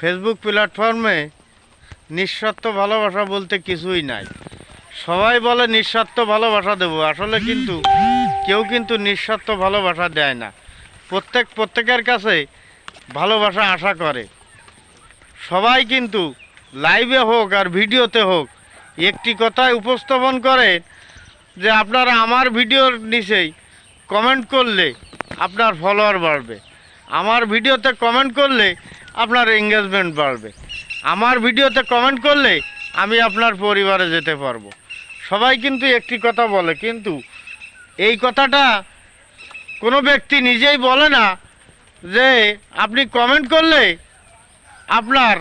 Facebook প্ল্যাটফর্মে নিঃস্বার্থ ভালোবাসা বলতে কিছুই নাই। সবাই বলে নিঃস্বার্থ ভালোবাসা দেবো। আসলে কিন্তু কেউ কিন্তু নিঃস্বার্থ ভালোবাসা দেয় না। প্রত্যেক, প্রত্যেকের কাছে ভালোবাসা আশা করে। সবাই কিন্তু লাইভে হোক আর ভিডিওতে হোক, একটি কথায় উপস্থাপন করে যে আপনারা আমার ভিডিওর নিচেই কমেন্ট করলে আপনার ফলোয়ার বাড়বে। আমার ভিডিওতে কমেন্ট করলে আপনার এঙ্গেজমেন্ট বাড়বে। আমার ভিডিওতে কমেন্ট করলে আমি আপনার পরিবারে যেতে পারব। সবাই কিন্তু একটি কথা বলে, কিন্তু এই কথাটা কোনো ব্যক্তি নিজেই বলে না যে আপনি কমেন্ট করলে আপনার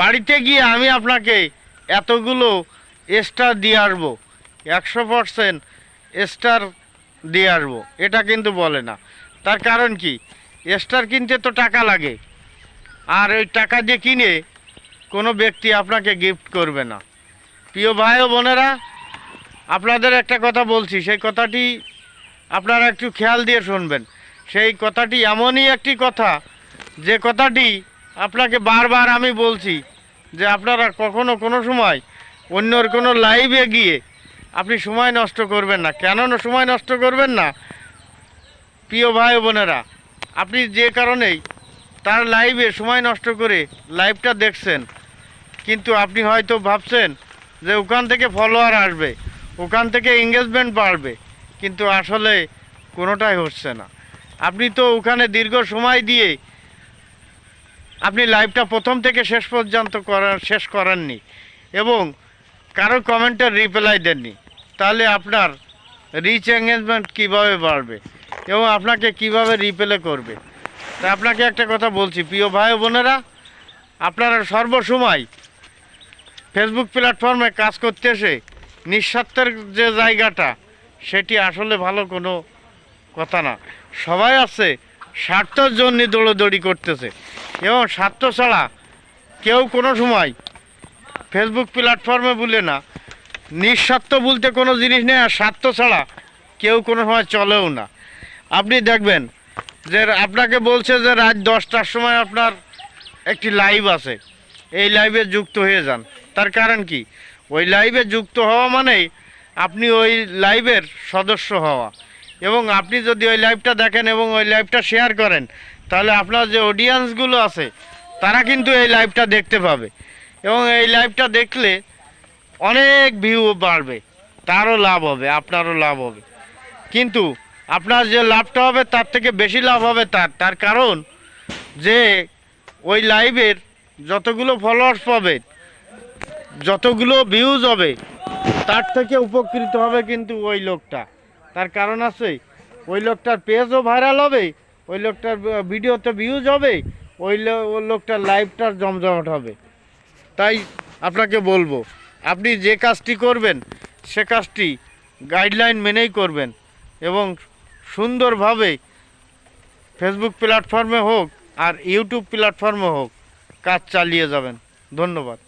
বাড়িতে গিয়ে আমি আপনাকে এতগুলো স্টার দিয়ে আসব, একশো পারসেন্ট স্টার দিয়ে আসব, এটা কিন্তু বলে না। তার কারণ কি? স্টার কিনতে তো টাকা লাগে। আর ওই টাকা দিয়ে কিনে কোনো ব্যক্তি আপনাকে গিফট করবে না। প্রিয় ভাই ও বোনেরা, আপনাদের একটা কথা বলছি, সেই কথাটি আপনারা একটু খেয়াল দিয়ে শুনবেন। সেই কথাটি এমনই একটি কথা, যে কথাটি আপনাকে বারবার আমি বলছি, যে আপনারা কখনো কোনো সময় অন্যর কোনো লাইভে গিয়ে আপনি সময় নষ্ট করবেন না। কেন সময় নষ্ট করবেন না? প্রিয় ভাই বোনেরা, আপনি যে কারণেই তার লাইভে সময় নষ্ট করে লাইভটা দেখছেন। কিন্তু আপনি হয়তো ভাবছেন যে ওখান থেকে ফলোয়ার আসবে, ওখান থেকে এঙ্গেজমেন্ট বাড়বে, কিন্তু আসলে কোনোটাই হচ্ছে না। আপনি তো ওখানে দীর্ঘ সময় দিয়ে আপনি লাইভটা প্রথম থেকে শেষ পর্যন্ত করার শেষ করাননি এবং কারও কমেন্টের রিপ্লাই দেননি, তাহলে আপনার রিচ এঙ্গেজমেন্ট কীভাবে বাড়বে এবং আপনাকে কীভাবে রিপ্লে করবে? তা আপনাকে একটা কথা বলছি, প্রিয় ভাই বোনেরা, আপনারা সর্বসময় ফেসবুক প্ল্যাটফর্মে কাজ করতে এসে নিঃস্বার্থের যে জায়গাটা, সেটি আসলে ভালো কোনো কথা না। সবাই আছে স্বার্থর জন্য দৌড়োদৌড়ি করতেছে। এবং স্বার্থ ছাড়া কেউ কোনো সময় ফেসবুক প্ল্যাটফর্মে বলে না। নিঃস্বার্থ বলতে কোনো জিনিস নেই, আর স্বার্থ ছাড়া কেউ কোনো সময় চলেও না। আপনি দেখবেন যে আপনাকে বলছে যে রাত দশটার সময় আপনার একটি লাইভ আছে। এই লাইভে যুক্ত হয়ে যান। তার কারণ কি? ওই লাইভে যুক্ত হওয়া মানেই আপনি ওই লাইভের সদস্য হওয়া। এবং আপনি যদি ওই লাইভটা দেখেন এবং ওই লাইভটা শেয়ার করেন, তাহলে আপনার যে অডিয়েন্সগুলো আছে, তারা কিন্তু এই লাইভটা দেখতে পাবে। এবং এই লাইভটা দেখলে অনেক ভিউ বাড়বে। তারও লাভ হবে, আপনারও লাভ হবে। কিন্তু আপনার যে লাভটা হবে, তার থেকে বেশি লাভ হবে তার। তার কারণ যে ওই লাইভের যতগুলো ফলোয়ার্স পাবে, যতগুলো ভিউজ হবে, তার থেকে উপকৃত হবে কিন্তু ওই লোকটা। তার কারণ আছে, ওই লোকটার পেজও ভাইরাল হবে, ওই লোকটার ভিডিওতে ভিউজ হবে, ওই লোকটার লাইভটার জমজমাট হবে। তাই আপনাকে বলব, আপনি যে কাজটি করবেন, সে কাজটি গাইডলাইন মেনেই করবেন এবং সুন্দরভাবে ফেসবুক প্ল্যাটফর্মে হোক আর ইউটিউব প্ল্যাটফর্মে হোক কাজ চালিয়ে যাবেন। ধন্যবাদ।